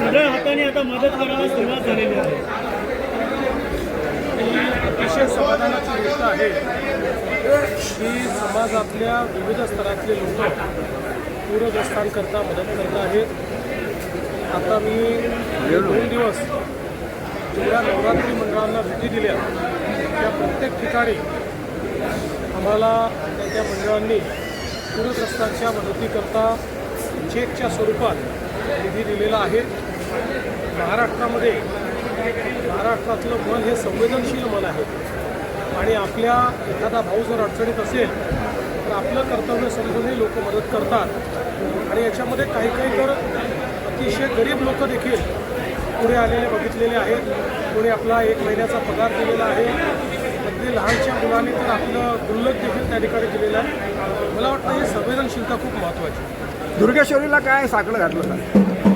सगळ्या हाताने आता मदत करायला सुरुवात झालेली आहे. अतिशय समाधानाची गोष्ट आहे की समाजातल्या विविध स्तरातले लोक पूरग्रस्तांकरता मदत करत आहेत. आता मी दोन दिवस जेवढ्या नवरात्री मंडळांना भेटी दिल्या. त्या प्रत्येक ठिकाणी आम्हाला त्या त्या मंडळांनी पूरग्रस्तांच्या मदतीकरता चेकच्या स्वरूपात निधी दिलेला आहे. महाराष्ट्रामध्ये महाराष्ट्रातलं मन हे संवेदनशील मन आहे. आणि आपल्या एखादा भाऊ जर अडचणीत असेल तर आपलं कर्तव्य समजूनही लोक मदत करतात. आणि याच्यामध्ये काही काही तर अतिशय गरीब लोक देखील पुढे आलेले बघितलेले आहेत. कोणी आपला एक महिन्याचा पगार दिलेला आहे. अगदी लहानशा मुलांनी तर आपलं गुल्लक देखील त्या ठिकाणी दिलेलं आहे. मला वाटतं ही संवेदनशीलता खूप महत्त्वाची दुर्गेश्वरीला काय साकडं घातलं सर